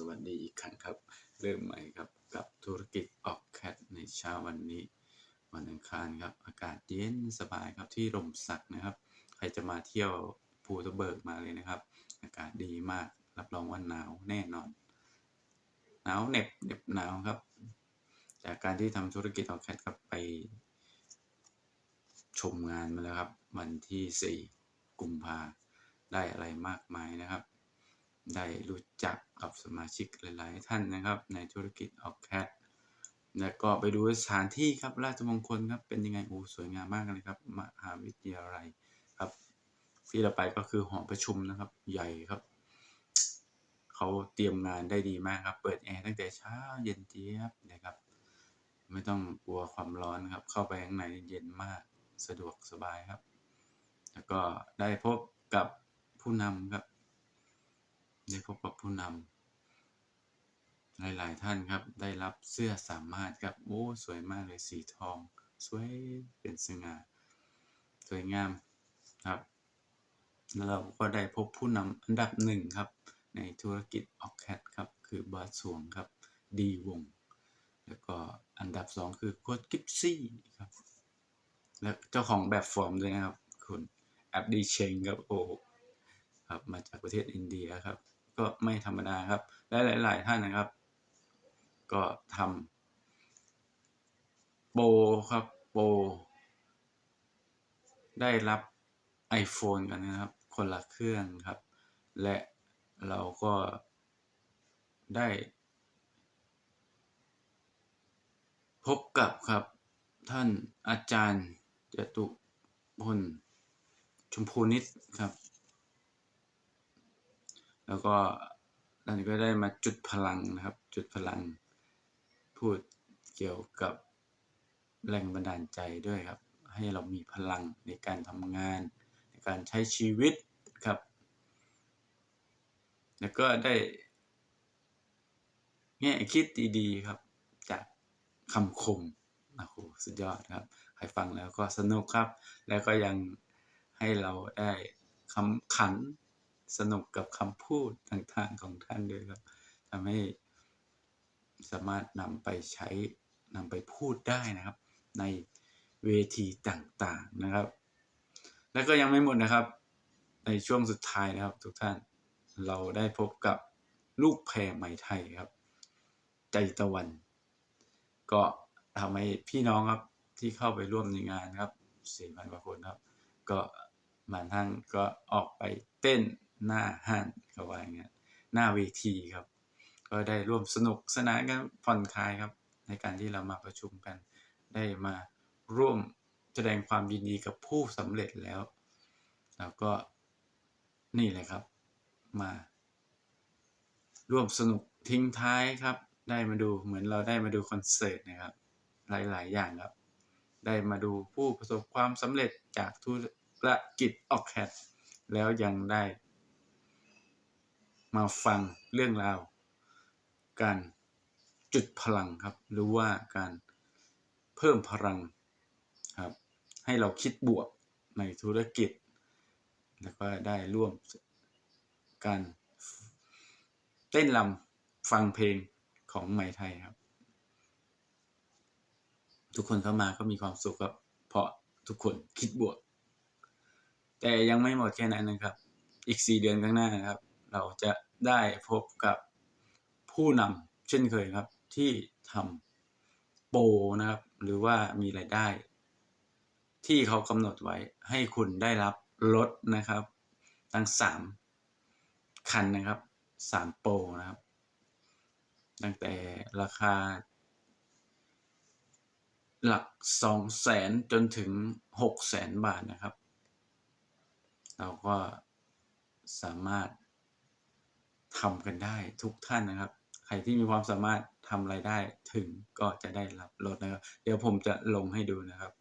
สวัสดีอีกครั้งครับ เริ่มใหม่ครับกับธุรกิจออกแคทในเช้าวันนี้ วันอังคารครับ อากาศเย็นสบายครับที่ลมสักนะครับ ใครจะมาเที่ยวภูตะเบิกมาเลยนะครับ อากาศดีมากรับรองว่าหนาวแน่นอน หนาวเหน็บเหน็บหนาวครับ จากการที่ทำธุรกิจออกแคทครับไป ชมงานมาแล้วครับ วันที่ 4 กุมภาได้อะไรมากมายนะครับ ได้รู้จักกับสมาชิกหลาย ๆ ท่านนะครับ ในธุรกิจออกแคทแล้วก็ไปดูสถานที่ครับราชมงคลครับเป็นยังไงโอ้สวยงามมากเลยครับมหาวิทยาลัยครับที่เราไปก็คือหอประชุมนะครับใหญ่ครับเขาเตรียมงานได้ดีมากครับ เปิดแอร์ตั้งแต่เช้าเย็นเจี๊ยบนะครับ ไม่ต้องกลัวความร้อนครับ เข้าไปข้างในเย็นมากสะดวกสบายครับ แล้วก็ได้พบกับผู้นำครับ ได้พบกับผู้นำหลาย ๆ ท่านครับ ได้รับเสื้อสามารถครับ โอ้ สวยมากเลยสีทอง สวยเป็นสง่าสวยงามครับแล้วเราก็ได้พบผู้นำอันดับหนึ่งครับ ในธุรกิจออกแคทครับ คือบาสสวงครับ ดีวง แล้วก็อันดับสองคือโค้ดกิฟซี่ครับ และเจ้าของแบบฟอร์มด้วยนะครับ คุณแอบดีเชงครับโอ้ครับ มาจากประเทศอินเดียครับ ก็ไม่ธรรมดาครับ และหลาย ๆ ท่านนะครับ ก็ทำโปรครับโปรได้รับ iPhone กันนะครับ คนละเครื่องครับ และเราก็ได้ พบกับครับท่านอาจารย์จตุพลชมพูนิตครับ แล้วก็ท่านก็ได้มาจุดพลังนะครับ จุดพลัง พูดเกี่ยวกับแรงบันดาลใจด้วยครับ ให้เรามีพลังในการทำงาน ในการใช้ชีวิตครับ แล้วก็ได้แง่คิดดีๆครับ จากคำคมโอ้โหสุดยอดครับ ใครฟังแล้วก็สนุกครับ แล้วก็ยังให้เราได้คำขัน สนุกกับคำพูดต่างๆของท่านด้วยครับทำให้สามารถนำไปใช้นำไปพูดได้นะครับ ในเวทีต่างๆนะครับ แล้วก็ยังไม่หมดนะครับ ในช่วงสุดท้ายนะครับ ทุกท่านเราได้พบกับลูกแพรไหมไทยครับ ใจตะวัน ก็ทำให้พี่น้องครับที่เข้าไปร่วมในงานครับสี่พันกว่าคนครับ ก็บางท่านก็ออกไปเต้น หน้าห้านเขาว่าอย่างเงี้ยหน้าเวทีครับ ก็ได้ร่วมสนุกสนานกันผ่อนคลายครับ ในการที่เรามาประชุมกัน ได้มาร่วมแสดงความยินดีกับผู้สำเร็จแล้ว แล้วก็นี่เลยครับ มา ร่วมสนุกทิ้งท้ายครับ ได้มาดูเหมือนเราได้มาดูคอนเสิร์ตนะครับ หลาย ๆ อย่างครับ ได้มาดูผู้ประสบความสำเร็จจากธุรกิจออกแคทแล้วยังได้ มาฟังเรื่องราว การจุดพลังครับ หรือว่าการเพิ่มพลังครับ ให้เราคิดบวกในธุรกิจ แล้วก็ได้ร่วมการเต้นรำฟังเพลงของไหมไทยครับ ทุกคนเข้ามาก็มีความสุขครับ เพราะทุกคนคิดบวก แต่ยังไม่หมดแค่นั้นนะครับ อีกสี่เดือนข้างหน้านะครับ เราจะได้พบกับผู้นำเช่นเคยครับที่ทำโปรนะครับ หรือว่ามีรายได้ ที่เขากำหนดไว้ให้คุณได้รับลดนะครับ ทั้งสามคันนะครับสามโปรนะครับ ตั้งแต่ราคา หลักสองแสนจนถึงหกแสนบาทนะครับ เราก็สามารถ ทำกันได้ทุกท่านนะครับ ใครที่มีความสามารถทำรายได้ถึงก็จะได้รับลดนะครับ เดี๋ยวผมจะลงให้ดูนะครับ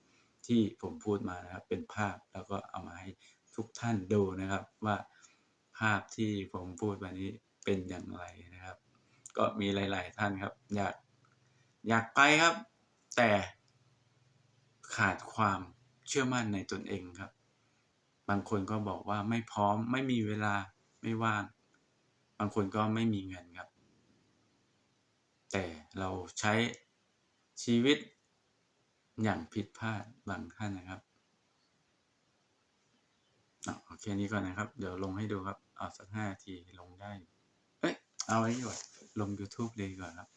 ที่ผมพูดมานะครับ เป็นภาพแล้วก็เอามาให้ทุกท่านดูนะครับ ว่าภาพที่ผมพูดวันนี้เป็นอย่างไรนะครับ ก็มีหลาย ๆ ท่านครับ อยากอยากไปครับ แต่ขาดความเชื่อมั่นในตนเองครับ บางคนก็บอกว่าไม่พร้อมไม่มีเวลาไม่ว่าง บางคนก็ไม่มีเงินครับ แต่เราใช้ชีวิตอย่างผิดพลาดบางท่านนะครับอโอเคนี้ก่อนนะครับ เดี๋ยวลงให้ดูครับ เอาสักห้าทีลงได้ เอ้ย เอาไว้ดีกว่าลง YouTube เลยก่อนครับ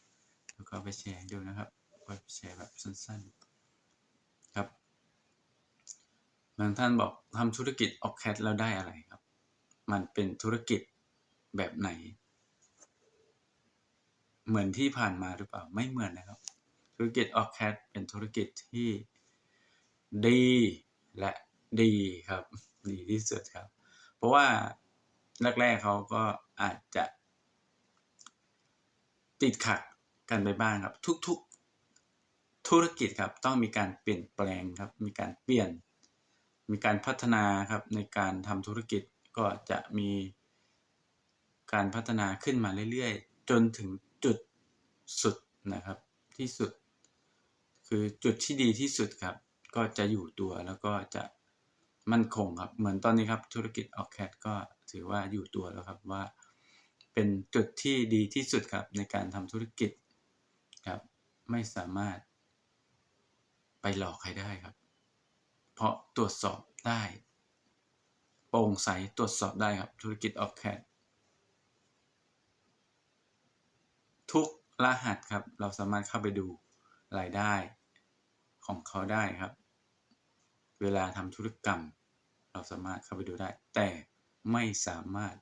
แล้วก็ไปแชร์ดูนะครับไปแชร์แบบสั้นๆ ครับ บางท่านบอกทำธุรกิจออกแคทแล้วได้อะไรครับ มันเป็นธุรกิจ แบบไหน เหมือนที่ผ่านมาหรือเปล่าไม่เหมือนนะครับ ธุรกิจออกแคทเป็นธุรกิจที่ดีและดีครับ ดีที่สุดครับ เพราะว่าแรกๆเขาก็อาจจะติดขัดกันไปบ้างครับ ทุกๆธุรกิจครับต้องมีการเปลี่ยนแปลงครับ มีการเปลี่ยน มีการพัฒนาครับในการทำธุรกิจก็จะมี การพัฒนาขึ้นมาเรื่อยๆ จนถึงจุดสุดนะครับ ที่สุด คือจุดที่ดีที่สุดครับ ก็จะอยู่ตัวแล้วก็จะมั่นคงครับ เหมือนตอนนี้ครับธุรกิจออกแคทก็ถือว่าอยู่ตัวแล้วครับว่า เป็นจุดที่ดีที่สุดครับในการทำธุรกิจครับ ไม่สามารถไปหลอกใครได้ครับ เพราะตรวจสอบได้โปร่งใสตรวจสอบได้ครับธุรกิจออกแคท ทุกรหัสครับ เราสามารถเข้าไปดูรายได้ของเขาได้ครับ เวลาทำธุรกรรม เราสามารถเข้าไปดูได้ แต่ไม่สามารถ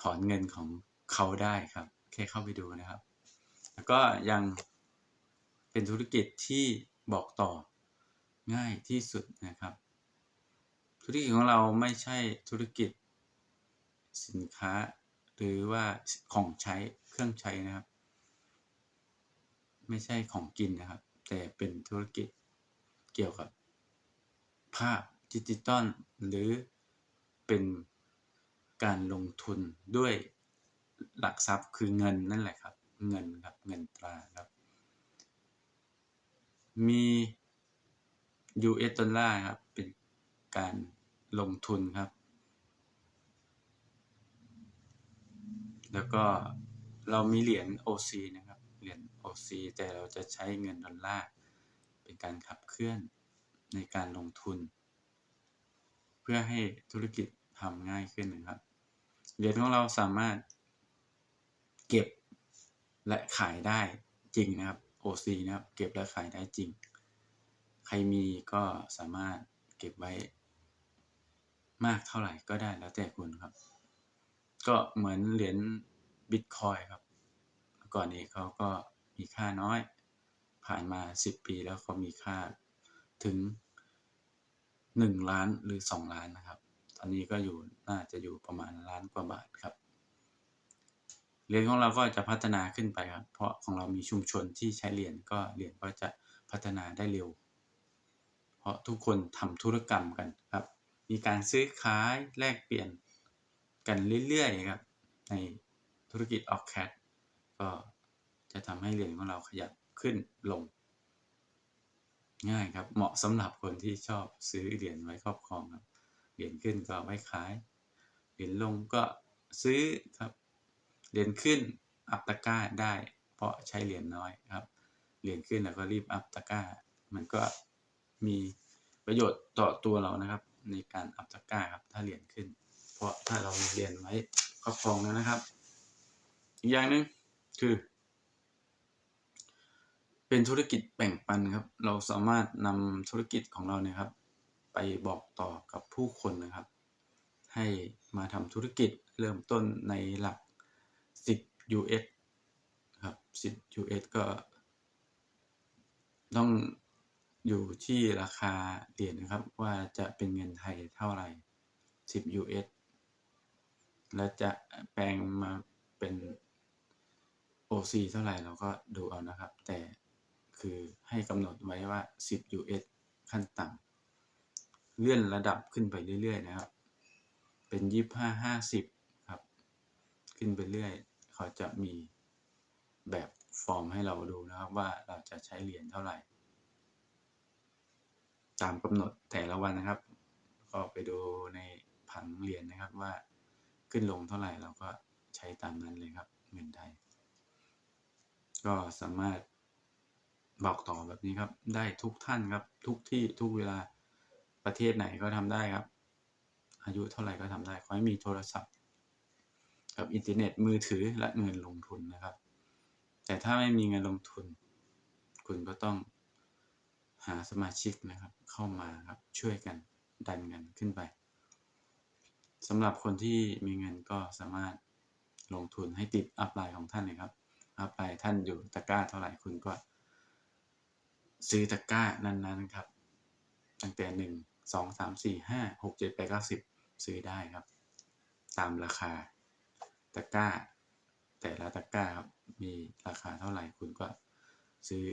ถอนเงินของเขาได้ครับ แค่เข้าไปดูนะครับ แล้วก็ยังเป็นธุรกิจที่บอกต่อง่ายที่สุดนะครับ ธุรกิจของเราไม่ใช่ธุรกิจสินค้า หรือว่าของใช้เครื่องใช้นะครับ ไม่ใช่ของกินนะครับ แต่เป็นธุรกิจเกี่ยวกับ ภาพดิจิตอลหรือเป็นการลงทุนด้วยหลักทรัพย์คือเงินนั่นแหละครับ เงินครับเงินตราครับ มี US ดอลลาร์ครับเป็นการลงทุนครับ แล้วก็เรามีเหรียญ OC นะครับ เหรียญ OC แต่เราจะใช้เงินดอลลาร์เป็นการขับเคลื่อนในการลงทุน เพื่อให้ธุรกิจทำง่ายขึ้นนะครับ เหรียญของเราสามารถเก็บและขายได้จริงนะครับ OC นะครับ เก็บและขายได้จริง ใครมีก็สามารถเก็บไว้มากเท่าไหร่ก็ได้แล้วแต่คุณครับ ก็เหมือนเหรียญบิตคอยครับก่อนนี้เขาก็มีค่าน้อย ผ่านมา 10 ปีแล้วเขามีค่าถึง 1 ล้านหรือ 2 ล้านนะครับ ตอนนี้ก็อยู่น่าจะอยู่ประมาณล้านกว่าบาทครับเหรียญของเราก็จะพัฒนาขึ้นไปครับ เพราะของเรามีชุมชนที่ใช้เหรียญก็เหรียญก็จะพัฒนาได้เร็ว เพราะทุกคนทำธุรกรรมกันครับ มีการซื้อขายแลกเปลี่ยน กันเรื่อยๆครับในธุรกิจออกแคทก็จะทำให้เหรียญของเราขยับขึ้นลง ง่ายครับเหมาะสำหรับคนที่ชอบซื้อเหรียญไว้ครอบครองครับเหรียญขึ้นก็ไว้ขายเหรียญลงก็ซื้อครับเหรียญขึ้นอัพตะก้าได้ เพราะใช้เหรียญน้อยครับเหรียญขึ้นแล้วก็รีบอัพตะก้า มันก็มีประโยชน์ต่อตัวเรานะครับ ในการอัพตะก้าครับถ้าเหรียญขึ้น ราะถ้าเรามีเหรียญไว้ครอบครองแล้วนะครับ อีกอย่างหนึ่งคือ เป็นธุรกิจแบ่งปันครับ เราสามารถนำธุรกิจของเราเนี่ยครับ ไปบอกต่อกับผู้คนนะครับ ให้มาทำธุรกิจเริ่มต้นในหลัก 10 US ครับ 10 US ก็ ต้องอยู่ที่ราคาเหรียญนะครับว่าจะเป็นเงินไทยเท่าไหร่ 10 US และจะแปลงมาเป็น OC เท่าไหร่เราก็ดูเอานะครับ แต่คือให้กำหนดไว้ว่า 10 US ขั้นต่ำเลื่อนระดับขึ้นไปเรื่อย ๆ นะครับ เป็น 25 50 ครับ ขึ้นไปเรื่อยเขาจะมีแบบฟอร์มให้เราดูนะครับว่าเราจะใช้เหรียญเท่าไหร่ ตามกำหนดแต่ละวันนะครับ ก็ไปดูในผังเหรียญนะครับว่า ขึ้นลงเท่าไหร่เราก็ใช้ตามนั้นเลยครับเงินไทย ก็สามารถบอกต่อแบบนี้ครับ ได้ทุกท่านครับ ทุกที่ทุกเวลาประเทศไหนก็ทำได้ครับ อายุเท่าไหร่ก็ทำได้ ขอให้มีโทรศัพท์ กับอินเทอร์เน็ตมือถือและเงินลงทุนนะครับ แต่ถ้าไม่มีเงินลงทุน คุณก็ต้องหาสมาชิกนะครับ เข้ามาครับช่วยกันดันกันขึ้นไป สำหรับคนที่มีเงินก็สามารถลงทุนให้ติดอัพไลน์ของท่านเลยครับ อัพไลน์ท่านอยู่ตะกร้าเท่าไหร่คุณก็ ซื้อตะกร้านั้นๆครับ ตั้งแต่หนึ่งสองสามสี่ห้าหกเจ็ดแปดเก้าสิบซื้อได้ครับ ตามราคาตะกร้า แต่ละตะกร้าครับมีราคาเท่าไหร่คุณก็ซื้อ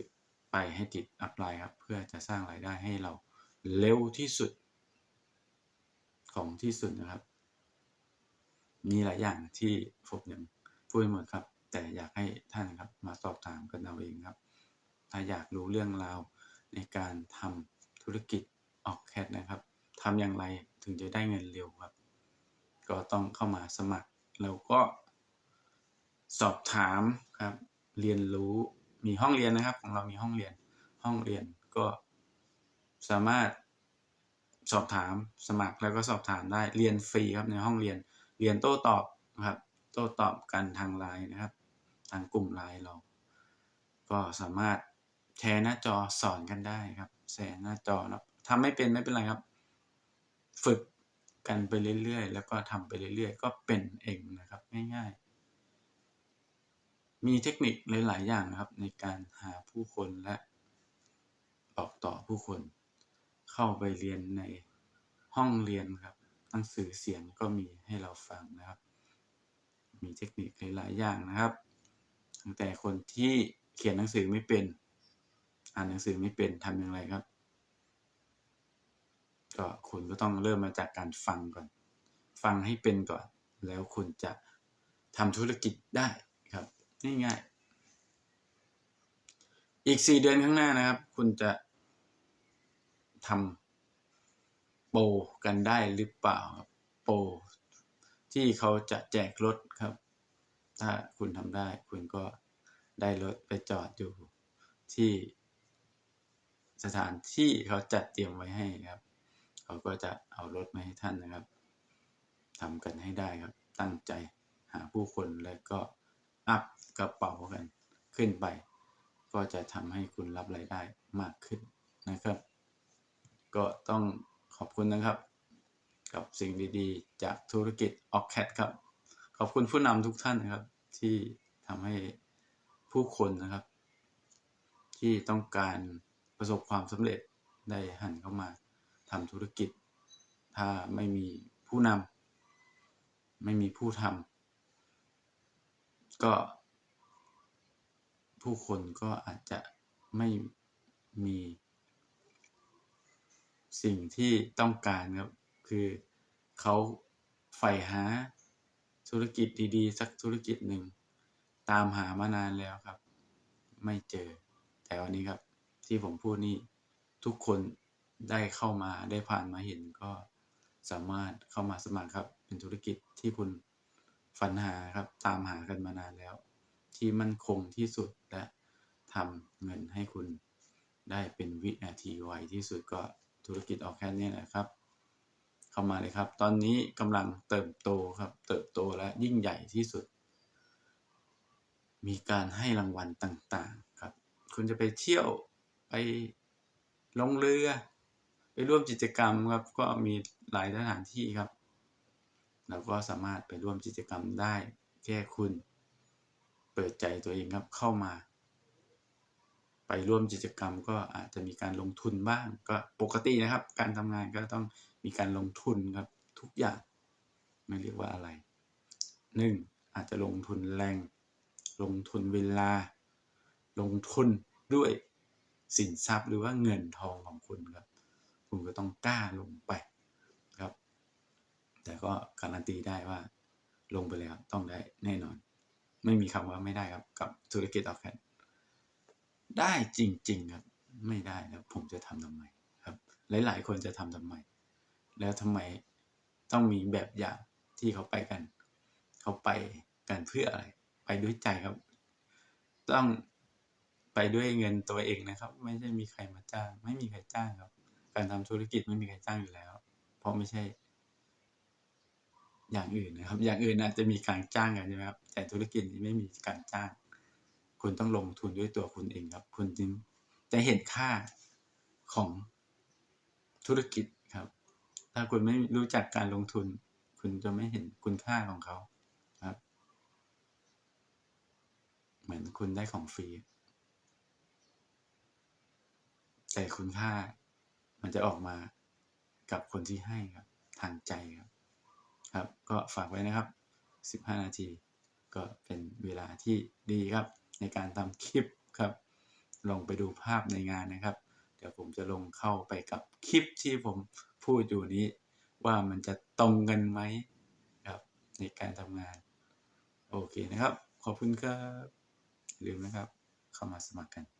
ไปให้ติดอัพไลน์ครับ เพื่อจะสร้างรายได้ให้เราเร็วที่สุดของที่สุดนะครับ มีหลายอย่างที่ผมยังพูดไม่หมดครับ แต่อยากให้ท่านครับมาสอบถามกันเอาเองครับ ถ้าอยากรู้เรื่องราวในการทำธุรกิจออกแคทนะครับทำอย่างไรถึงจะได้เงินเร็วครับ ก็ต้องเข้ามาสมัคร แล้วก็สอบถามครับ เรียนรู้มีห้องเรียนนะครับ ของเรามีห้องเรียนห้องเรียนก็สามารถสอบถามสมัครแล้วก็สอบถามได้เรียนฟรีครับในห้องเรียน เรียนโต้ตอบนะครับ โต้ตอบกันทางไลน์นะครับ ทางกลุ่มไลน์เรา ก็สามารถแชร์หน้าจอสอนกันได้ครับแชร์หน้าจอนะทำไม่เป็นไม่เป็นไรครับ ฝึกกันไปเรื่อยๆ แล้วก็ทำไปเรื่อยๆ ก็เป็นเองนะครับง่ายๆ มีเทคนิคหลายๆอย่างนะครับ ในการหาผู้คนและบอกต่อผู้คน เข้าไปเรียนในห้องเรียนครับ หนังสือเสียงก็มีให้เราฟังนะครับ มีเทคนิคหลายๆอย่างนะครับ ตั้งแต่คนที่เขียนหนังสือไม่เป็น อ่านหนังสือไม่เป็นทำอย่างไรครับ ก็คุณก็ต้องเริ่มมาจากการฟังก่อน ฟังให้เป็นก่อน แล้วคุณจะทำธุรกิจได้ครับง่ายๆอีกสี่เดือนข้างหน้านะครับ คุณจะทำ โปรกันได้หรือเปล่าครับโปรที่เขาจะแจกรถครับ ถ้าคุณทำได้คุณก็ได้รถไปจอดอยู่ที่สถานที่เขาจัดเตรียมไว้ให้ครับ เขาก็จะเอารถมาให้ท่านนะครับทำกันให้ได้ครับ ตั้งใจหาผู้คนแล้วก็อัพกระเป๋ากันขึ้นไป ก็จะทำให้คุณรับรายได้มากขึ้นนะครับ ก็ต้อง ขอบคุณนะครับ กับสิ่งดีๆ จากธุรกิจ o c c a t ครับ ขอบคุณผู้นำทุกท่านนะครับ ที่ทำให้ผู้คนนะครับ ที่ต้องการประสบความสำเร็จได้หันเข้ามาทำธุรกิจ ถ้าไม่มีผู้นำไม่มีผู้ทำก็ ผู้คนก็อาจจะไม่มี สิ่งที่ต้องการครับคือเขาใฝ่หาธุรกิจดีๆ สักธุรกิจหนึ่ง ตามหามานานแล้วครับ ไม่เจอ แต่วันนี้ครับ ที่ผมพูดนี่ทุกคนได้เข้ามาได้ผ่านมาเห็นก็สามารถเข้ามาสมัครครับ เป็นธุรกิจที่คุณฝันหาครับ ตามหากันมานานแล้ว ที่มั่นคงที่สุดและทำเงินให้คุณได้เป็นวินาทีไวที่สุดก็ ธุรกิจออกแค่นี้แหละครับ เข้ามาเลยครับ ตอนนี้กำลังเติบโตครับ เติบโตและยิ่งใหญ่ที่สุด มีการให้รางวัลต่างๆครับ คุณจะไปเที่ยวไปลงเรือ ไปร่วมกิจกรรมครับ ก็มีหลายสถานที่ครับเราก็สามารถไปร่วมกิจกรรมได้แค่คุณเปิดใจตัวเองครับเข้ามา ไปร่วมกิจกรรมก็อาจจะมีการลงทุนบ้างก็ปกตินะครับ การทำงานก็ต้องมีการลงทุนครับทุกอย่างไม่เรียกว่าอะไรหนึ่งอาจจะลงทุนแรง ลงทุนเวลา ลงทุนด้วยสินทรัพย์หรือว่าเงินทองของคุณครับ คุณก็ต้องกล้าลงไปครับ แต่ก็การันตีได้ว่า ลงไปแล้วต้องได้แน่นอน ไม่มีคำว่าไม่ได้ครับกับธุรกิจออกแคน ได้จริง ๆ ครับ ไม่ได้แล้วผมจะทำทำไมครับ หลาย ๆ คนจะทำทำไม แล้วทำไมต้องมีแบบอย่างที่เขาไปกัน เขาไปกันเพื่ออะไร ไปด้วยใจครับ ต้องไปด้วยเงินตัวเองนะครับ ไม่ใช่มีใครมาจ้าง ไม่มีใครจ้างครับ การทำธุรกิจไม่มีใครจ้างอยู่แล้ว เพราะไม่ใช่ อย่างอื่นนะครับ อย่างอื่นอาจจะมีการจ้างกันใช่ไหมครับแต่ธุรกิจนี้ไม่มีการจ้าง คุณต้องลงทุนด้วยตัวคุณเองครับ คุณจึงจะเห็นค่าของธุรกิจครับ ถ้าคุณไม่รู้จักการลงทุน คุณจะไม่เห็นคุณค่าของเขาครับ เหมือนคุณได้ของฟรีแต่คุณค่ามันจะออกมากับคนที่ให้ครับ ทางใจครับ ครับ ก็ฝากไว้นะครับ 15 นาที ก็เป็นเวลาที่ดีครับ ในการทำคลิปครับ ลองไปดูภาพในงานนะครับ เดี๋ยวผมจะลงเข้าไปกับคลิปที่ผมพูดอยู่นี้ ว่ามันจะตรงกันไหมครับในการทำงาน โอเคนะครับ ขอบคุณครับลืมนะครับ เข้ามาสมัครกัน